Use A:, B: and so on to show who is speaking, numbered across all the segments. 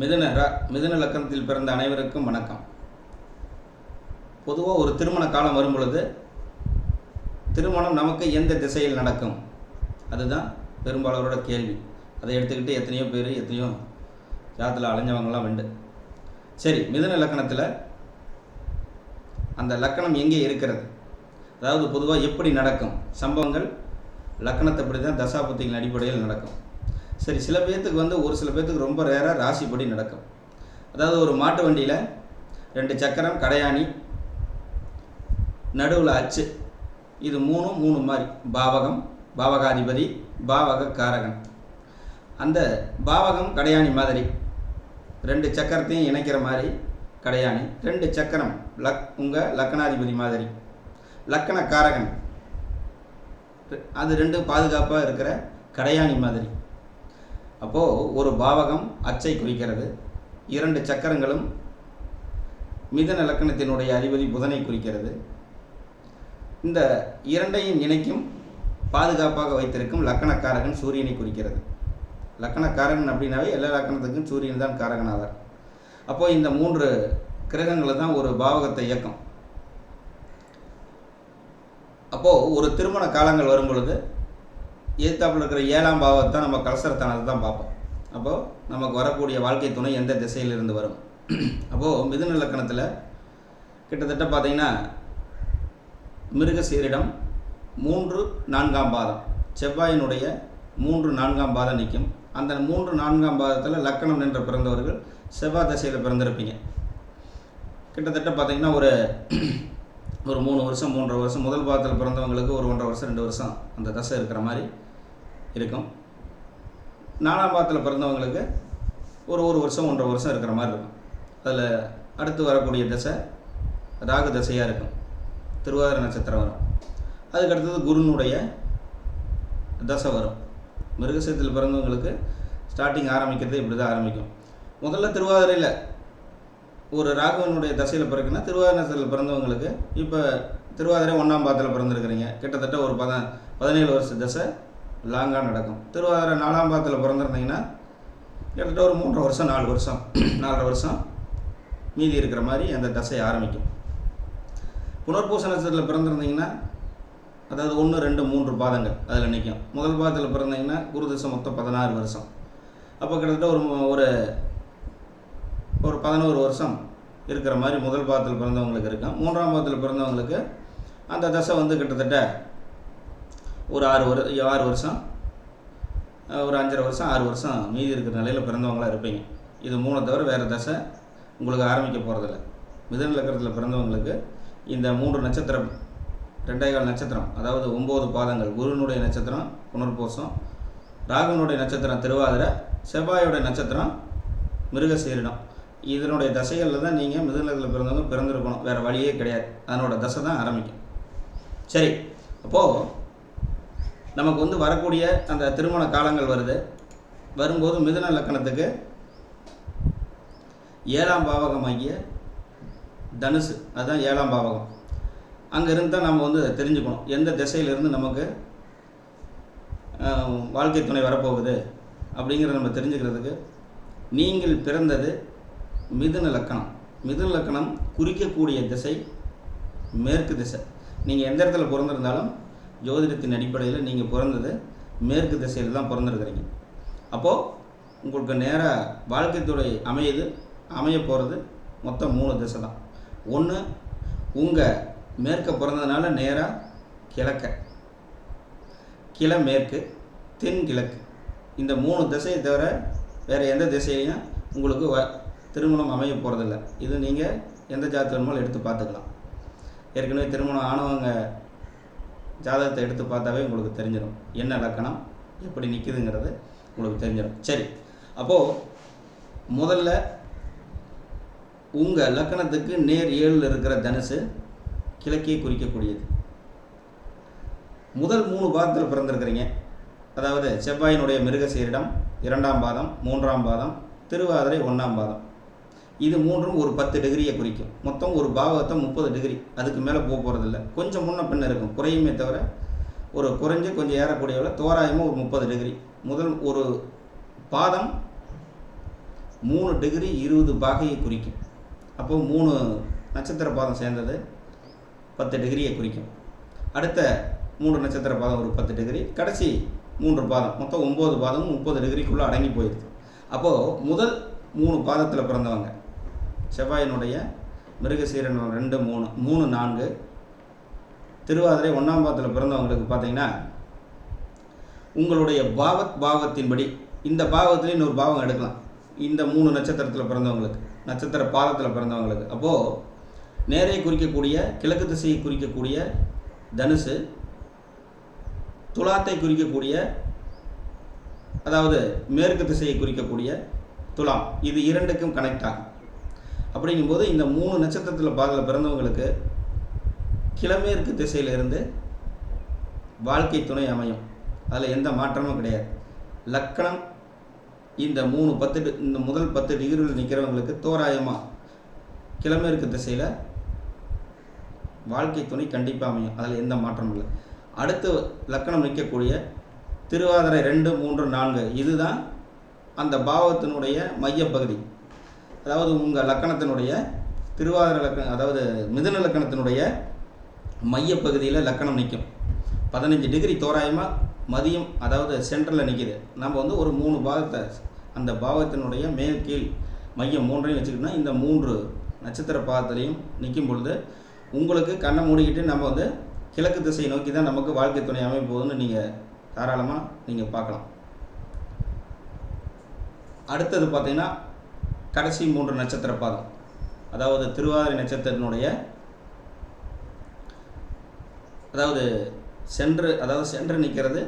A: மிதுன ர- மிதுன லக்கணத்தில் பிறந்த அனைவருக்கும் வணக்கம். பொதுவாக ஒரு திருமண காலம் வரும் பொழுது திருமணம் நமக்கு எந்த திசையில் நடக்கும்? அதுதான் பெரும்பாலோரோட கேள்வி. அதை எடுத்துக்கிட்டு எத்தனையோ பேர் எத்தனையோ ஜாத்தில் அலைஞ்சவங்கலாம் உண்டு. சரி மிதுன லக்கணத்தில் அந்த லக்கணம் எங்கே இருக்கிறது? அதாவது பொதுவாக எப்படி நடக்கும்? சம்பவங்கள் லக்கணத்தை லக்கணத்தைப்படி தான் தசாபுத்திகளின் அடிப்படையில் நடக்கும். சரி சில பேர்த்துக்கு வந்து ஒரு சில பேர்த்துக்கு ரொம்ப ரேராக ராசிப்படி நடக்கும். அதாவது ஒரு மாட்டு வண்டியில் ரெண்டு சக்கரம் கடையாணி நடுவில் அச்சு. இது மூணும் மூணு மாதிரி பாவகம் பாவகாதிபதி பாவக காரகன் அந்த பாவகம் கடையாணி மாதிரி ரெண்டு சக்கரத்தையும் இணைக்கிற மாதிரி கடையாணி ரெண்டு சக்கரம் லக் உங்கள் லக்கணாதிபதி மாதிரி லக்கண காரகன் அது ரெண்டும் பாதுகாப்பாக இருக்கிற கடையாணி மாதிரி. அப்போது ஒரு பாவகம் அச்சை குறிக்கிறது. இரண்டு சக்கரங்களும் மிதன இலக்கணத்தினுடைய அதிபதி புதனை குறிக்கிறது. இந்த இரண்டையும் இணைக்கும் பாதுகாப்பாக வைத்திருக்கும் லக்கணக்காரகன் சூரியனை குறிக்கிறது. லக்கணக்காரகன் அப்படின்னாவே எல்லா லக்கணத்துக்கும் சூரியன் தான் காரகனாவார். அப்போது இந்த மூன்று கிரகங்களை தான் ஒரு பாவகத்தை இயக்கும். அப்போது ஒரு திருமண காலங்கள் வரும் பொழுது எதிர்த்தாப்புல இருக்கிற ஏழாம் பாவத்தை நம்ம கலசரத்தானது தான் பார்ப்போம். அப்போது நமக்கு வரக்கூடிய வாழ்க்கை துணை எந்த திசையிலிருந்து வரும்? அப்போது மிதுன இலக்கணத்தில் கிட்டத்தட்ட பார்த்தீங்கன்னா மிருகசீரிடம் மூன்று நான்காம் பாதம் செவ்வாயினுடைய மூன்று நான்காம் பாதம் நிற்கும். அந்த மூன்று நான்காம் பாதத்தில் லக்கணம் நின்ற பிறந்தவர்கள் செவ்வாய் திசையில் பிறந்திருப்பீங்க. கிட்டத்தட்ட பார்த்தீங்கன்னா ஒரு ஒரு மூணு வருஷம் மூன்றரை வருஷம் முதல் பாகத்தில் பிறந்தவங்களுக்கு ஒரு ஒன்றரை வருஷம் ரெண்டு வருஷம் அந்த தசை இருக்கிற மாதிரி இருக்கும். நாலாம் பாகத்தில் பிறந்தவங்களுக்கு ஒரு ஒரு வருஷம் ஒன்றரை வருஷம் இருக்கிற மாதிரி இருக்கும். அதில் அடுத்து வரக்கூடிய தசை ராகு தசையாக இருக்கும். திருவாதிர நட்சத்திரம் வரும். அதுக்கு அடுத்தது குருனுடைய தசை வரும். மிருகசத்தில் பிறந்தவங்களுக்கு ஸ்டார்டிங் ஆரம்பிக்கிறது இப்படி தான் ஆரம்பிக்கும். முதல்ல திருவாதிரையில் ஒரு ராகவனுடைய தசையில் பிறக்குன்னா திருவாதிரை பிறந்தவங்களுக்கு இப்போ திருவாதிரை ஒன்றாம் பாதத்தில் பிறந்திருக்கிறீங்க. கிட்டத்தட்ட ஒரு பத பதினேழு வருஷ தசை லாங்காக நடக்கும். திருவாதிரை நாலாம் பாதத்தில் பிறந்திருந்தீங்கன்னா கிட்டத்தட்ட ஒரு மூன்றரை வருஷம் நாலு வருஷம் நாலரை வருஷம் மீதி இருக்கிற மாதிரி அந்த தசை ஆரம்பிக்கும். புனர்பூச நட்சத்திரத்தில் பிறந்திருந்தீங்கன்னா அதாவது ஒன்று ரெண்டு மூன்று பாதங்கள் அதில் நிற்கும் முதல் பாதத்தில் பிறந்தீங்கன்னா குரு தசை மொத்தம் பதினாறு வருஷம். அப்போ கிட்டத்தட்ட ஒரு ஒரு ஒரு பதினோரு வருஷம் இருக்கிற மாதிரி முதல் பாதத்தில் பிறந்தவங்களுக்கு இருக்கும். மூன்றாம் பாதத்தில் பிறந்தவங்களுக்கு அந்த தசை வந்து கிட்டத்தட்ட ஒரு ஆறு வரு ஆறு வருஷம் ஒரு அஞ்சரை வருஷம் ஆறு வருஷம் மீதி இருக்கிற நிலையில் பிறந்தவங்களா இருப்பீங்க. இது மூணை தவிர வேறு தசை உங்களுக்கு ஆரம்பிக்க போகிறதில்ல மிதன லக்கரத்தில் பிறந்தவங்களுக்கு இந்த மூன்று நட்சத்திரம் ரெண்டே கால் நட்சத்திரம் அதாவது ஒம்பது பாதங்கள் குருனுடைய நட்சத்திரம் புனர்போசம் ராகுனுடைய நட்சத்திரம் திருவாதிரை செவ்வாயோடைய நட்சத்திரம் மிருகசீரிடம். இதனுடைய தசைகளில் தான் நீங்கள் மிதுனத்தில் பிறந்தவங்க பிறந்திருக்கணும். வேறு வழியே கிடையாது. அதனோட தசை தான் ஆரம்பிக்கும். சரி அப்போது நமக்கு வந்து வரக்கூடிய அந்த திருமண காலங்கள் வருது. வரும்போது மிதுன லக்கணத்துக்கு ஏழாம் பாவகமாகிய தனுசு அதுதான் ஏழாம் பாவகம். அங்கேருந்து தான் நம்ம வந்து தெரிஞ்சுக்கணும். எந்த திசையிலிருந்து நமக்கு வாழ்க்கை துணை வரப்போகுது அப்படிங்கிறத நம்ம தெரிஞ்சுக்கிறதுக்கு நீங்கள் பிறந்தது மிதுன லக்கணம். மிதுன லக்கணம் குறிக்கக்கூடிய திசை மேற்கு திசை. நீங்கள் எந்த இடத்துல பிறந்திருந்தாலும் ஜோதிடத்தின் அடிப்படையில் நீங்கள் பிறந்தது மேற்கு திசையில் தான் பிறந்திருக்கிறீங்க. அப்போது உங்களுக்கு நேராக வாழ்க்கை துறை அமையுது அமைய போகிறது மொத்தம் மூணு திசை தான். ஒன்று உங்கள் மேற்க பிறந்ததுனால நேராக கிழக்க. கிழமேற்கு தென்கிழக்கு இந்த மூணு திசையை தவிர வேறு எந்த திசையிலையும் உங்களுக்கு வ திருமணம் அமைய போகிறதில்ல இது நீங்கள் எந்த ஜாதகம் வேணுமோ எடுத்து பார்த்துக்கலாம். ஏற்கனவே திருமணம் ஆனவங்க ஜாதகத்தை எடுத்து பார்த்தாவே உங்களுக்கு தெரிஞ்சிடும். என்ன லக்கணம் எப்படி நிற்குதுங்கிறது உங்களுக்கு தெரிஞ்சிடும். சரி. அப்போது முதல்ல உங்கள் லக்கணத்துக்கு நேர் ஏழில் இருக்கிற தனுசு கிழக்கே குறிக்கக்கூடியது. முதல் மூணு பாதத்தில் பிறந்திருக்கிறீங்க. அதாவது செவ்வாயினுடைய மிருகசீரிடம் இரண்டாம் பாதம் மூன்றாம் பாதம் திருவாதிரை ஒன்றாம் பாதம். இது மூன்றும் ஒரு பத்து டிகிரியை குறிக்கும். மொத்தம் ஒரு பாவகத்தை முப்பது டிகிரி அதுக்கு மேலே போக போகிறதில்ல கொஞ்சம் முன்ன பின்ன இருக்கும். குறையுமே தவிர ஒரு குறைஞ்சு கொஞ்சம் ஏறக்கூடியவில் தோராயமாக ஒரு முப்பது டிகிரி முதல் ஒரு பாதம் மூணு டிகிரி இருபது பாகையை குறிக்கும். அப்போது மூணு நட்சத்திர பாதம் சேர்ந்தது பத்து டிகிரியை குறிக்கும். அடுத்த மூன்று நட்சத்திர பாதம் ஒரு பத்து டிகிரி கடைசி மூன்று பாதம். மொத்தம் ஒம்பது பாதமும் முப்பது டிகிரிக்குள்ளே அடங்கி போயிடுது. அப்போது முதல் மூணு பாதத்தில் பிறந்தவங்க செவ்வாயினுடைய மிருகசீரன் ரெண்டு மூணு மூணு நான்கு. திருவாதிரை ஒன்றாம் பாதத்தில் பிறந்தவங்களுக்கு பார்த்தீங்கன்னா உங்களுடைய பாவத் பாவத்தின்படி இந்த பாவத்துலேயும் இன்னொரு பாவம் எடுக்கலாம். இந்த மூணு நட்சத்திரத்தில் பிறந்தவங்களுக்கு நட்சத்திர பாதத்தில் பிறந்தவங்களுக்கு. அப்போது நேரை குறிக்கக்கூடிய கிழக்கு திசையை குறிக்கக்கூடிய தனுசு துலாத்தை குறிக்கக்கூடிய அதாவது மேற்கு திசையை குறிக்கக்கூடிய துலாம். இது இரண்டுக்கும் கனெக்ட் ஆகும். அப்படிங்கும்போது இந்த மூணு நட்சத்திரத்தில் பாதில் பிறந்தவங்களுக்கு கிழமேற்கு திசையிலிருந்து வாழ்க்கை துணை அமையும். அதில் எந்த மாற்றமும் கிடையாது. லக்கணம் இந்த மூணு பத்து டி- இந்த முதல் பத்து டிகிரியில் நிற்கிறவங்களுக்கு தோராயமாக கிழமேற்கு திசையில் வாழ்க்கை துணை கண்டிப்பாக அமையும். அதில் எந்த மாற்றமும் இல்லை. அடுத்து லக்கணம் நிற்கக்கூடிய திருவாதிரை ரெண்டு மூன்று நான்கு இதுதான் அந்த பாவத்தினுடைய மையப்பகுதி. அதாவது உங்கள் லக்கணத்தினுடைய திருவாதிர லக்கணம் அதாவது மிதுன லக்கணத்தினுடைய மையப்பகுதியில் லக்கணம் நிற்கும் பதினஞ்சு டிகிரி தோராயமாக மதியம் அதாவது சென்டரில் நிற்கிது நம்ம வந்து ஒரு மூணு பாகத்தை அந்த பாவத்தினுடைய மேல் கீழ் மையம் மூன்றையும் வச்சுக்கிட்டோம்னா இந்த மூன்று நட்சத்திர பாதத்திலையும் நிற்கும் பொழுது உங்களுக்கு கண்ணை மூடிக்கிட்டு நம்ம வந்து கிழக்கு திசையை நோக்கி தான் நமக்கு வாழ்க்கை துணை அமைய போகுதுன்னு நீங்கள் தாராளமாக நீங்கள் பார்க்கலாம். அடுத்தது பார்த்தீங்கன்னா கடைசி மூன்று நட்சத்திர பாதம். அதாவது திருவாதிரை நட்சத்திரத்தினுடைய அதாவது சென்று அதாவது சென்று நிற்கிறது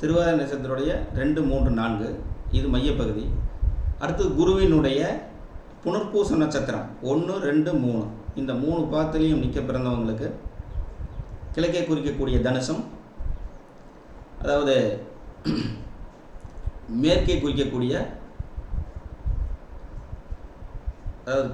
A: திருவாதிரை நட்சத்திரத்துடைய ரெண்டு மூன்று நான்கு. இது மையப்பகுதி. அடுத்து குருவினுடைய புனர்பூச நட்சத்திரம். ஒன்று ரெண்டு மூணு. இந்த மூணு பாத்திலையும் நிற்க பிறந்தவங்களுக்கு கிழக்கே குறிக்கக்கூடிய தனுசம் அதாவது மேற்கே குறிக்கக்கூடிய அதாவது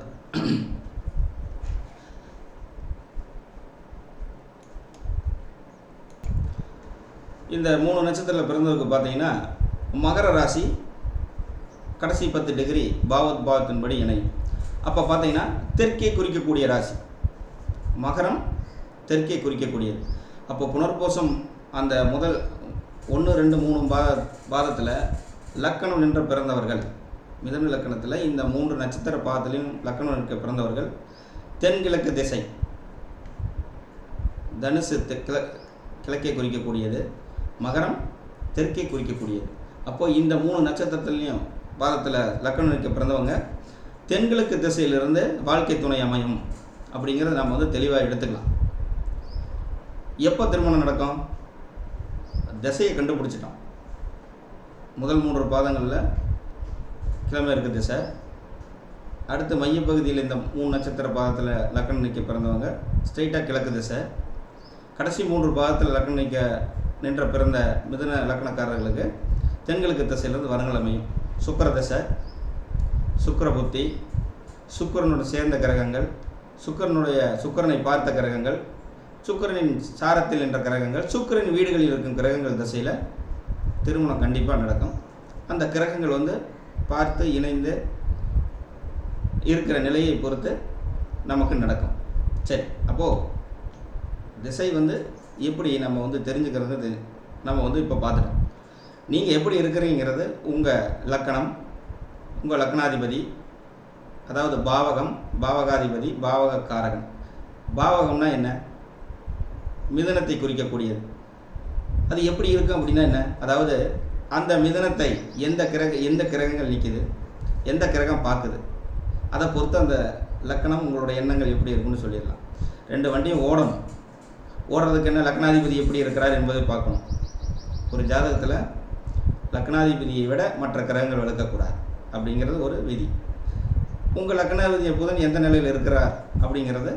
A: இந்த மூணு நட்சத்திரத்தில் பிறந்தவருக்கு பார்த்தீங்கன்னா மகர ராசி கடைசி பத்து டிகிரி பாவத் பாவத்தின்படி இணையும். அப்போ பார்த்தீங்கன்னா தெற்கே குறிக்கக்கூடிய ராசி. மகரம் தெற்கே குறிக்கக்கூடியது. அப்போ புனர்போசம் அந்த முதல் ஒன்று ரெண்டு மூணு பா பாதத்தில் லக்கணம் நின்ற பிறந்தவர்கள். மிதன லக்கணத்தில் இந்த மூன்று நட்சத்திர பாதத்திலையும் லக்கணம் பிறந்தவர்கள் தென்கிழக்கு திசை. தனுசு தெ- கிழ குறிக்கக்கூடியது. மகரம் தெற்கே குறிக்கக்கூடியது. அப்போது இந்த மூணு நட்சத்திரத்துலேயும் பாதத்தில் லக்கணம் பிறந்தவங்க தென்கிழக்கு திசையிலிருந்து வாழ்க்கை துணை அமையும் அப்படிங்கிறத நம்ம வந்து தெளிவாக எடுத்துக்கலாம். எப்போ திருமணம் நடக்கும்? திசையை கண்டுபிடிச்சிட்டோம். முதல் மூன்று பாதங்களில் கிழமை இருக்குது சார். அடுத்து மையப்பகுதியில் இந்த மூணு நட்சத்திர பாதத்தில் லக்னம் நிற்க பிறந்தவங்க ஸ்ட்ரெயிட்டாக கிழக்குது சார். கடைசி மூன்று பாதத்தில் லக்னம் நிற்க நின்ற பிறந்த மிதன லக்கணக்காரர்களுக்கு தென்கிழக்கு திசையிலிருந்து வரங்கள் சுக்கர சுக்கிர திசை புத்தி சுக்கிரனுடன் சேர்ந்த கிரகங்கள் சுக்கரனுடைய சுக்கிரனை பார்த்த கிரகங்கள் சுக்கிரனின் சாரத்தில் நின்ற கிரகங்கள் சுக்கரன் வீடுகளில் இருக்கும் கிரகங்கள் திசையில் திருமணம் கண்டிப்பாக நடக்கும். அந்த கிரகங்கள் வந்து பார்த்து இணைந்து இருக்கிற நிலையை பொறுத்து நமக்கு நடக்கும். சரி அப்போது திசை வந்து எப்படி நம்ம வந்து தெரிஞ்சுக்கிறது நம்ம வந்து இப்போ பார்த்துட்டோம். நீங்கள் எப்படி இருக்கிறீங்கிறது உங்கள் லக்கணம் உங்கள் லக்னாதிபதி அதாவது பாவகம் பாவகாதிபதி பாவக காரகன் பாவகம்னா என்ன? மிதனத்தை குறிக்கக்கூடியது. அது எப்படி இருக்கும் அப்படின்னா என்ன? அதாவது அந்த மிதனத்தை எந்த கிரக எந்த கிரகங்கள் நிற்கிது எந்த கிரகம் பார்க்குது? அதை பொறுத்து அந்த லக்கணம் உங்களோட எண்ணங்கள் எப்படி இருக்குன்னு சொல்லிடலாம். ரெண்டு வண்டியும் ஓடணும். ஓடுறதுக்கு என்ன லக்னாதிபதி எப்படி இருக்கிறார் என்பதை பார்க்கணும். ஒரு ஜாதகத்தில் லக்னாதிபதியை விட மற்ற கிரகங்கள் விளக்கக்கூடாது அப்படிங்கிறது ஒரு விதி. உங்கள் லக்னாதிபதி புதன் எந்த நிலையில் இருக்கிறார் அப்படிங்கிறத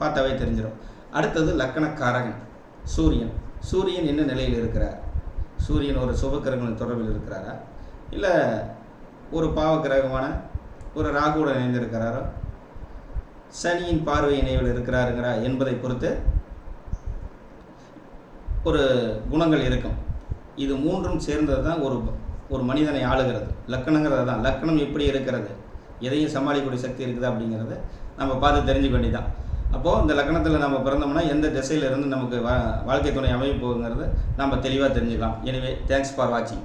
A: பார்த்தாவே தெரிஞ்சிடும். அடுத்தது லக்கணக்காரகன் சூரியன். சூரியன் என்ன நிலையில் இருக்கிறார்? சூரியன் ஒரு சுபக்கிரகங்களின் தொடர்பில் இருக்கிறாரா? இல்லை ஒரு பாவக்கிரகமான ஒரு ராகுவுடன் இணைந்திருக்கிறாரோ சனியின் பார்வை இணைவில் இருக்கிறாருங்கிறா என்பதை பொறுத்து ஒரு குணங்கள் இருக்கும். இது மூன்றும் சேர்ந்தது தான் ஒரு ஒரு மனிதனை ஆளுகிறது. லக்கணங்கிறது தான் லக்கணம் எப்படி இருக்கிறது? எதையும் சமாளிக்கக்கூடிய சக்தி இருக்குதா அப்படிங்கிறத நம்ம பார்த்து தெரிஞ்சுக்க வேண்டியதான் அப்போது இந்த லக்கணத்தில் நம்ம பிறந்தோம்னா எந்த திசையிலிருந்து நமக்கு வா வாழ்க்கை துணை அமைய போகுங்கிறத நம்ம தெளிவாக தெரிஞ்சுக்கலாம். எனவே தேங்க்ஸ் ஃபார் வாட்சிங்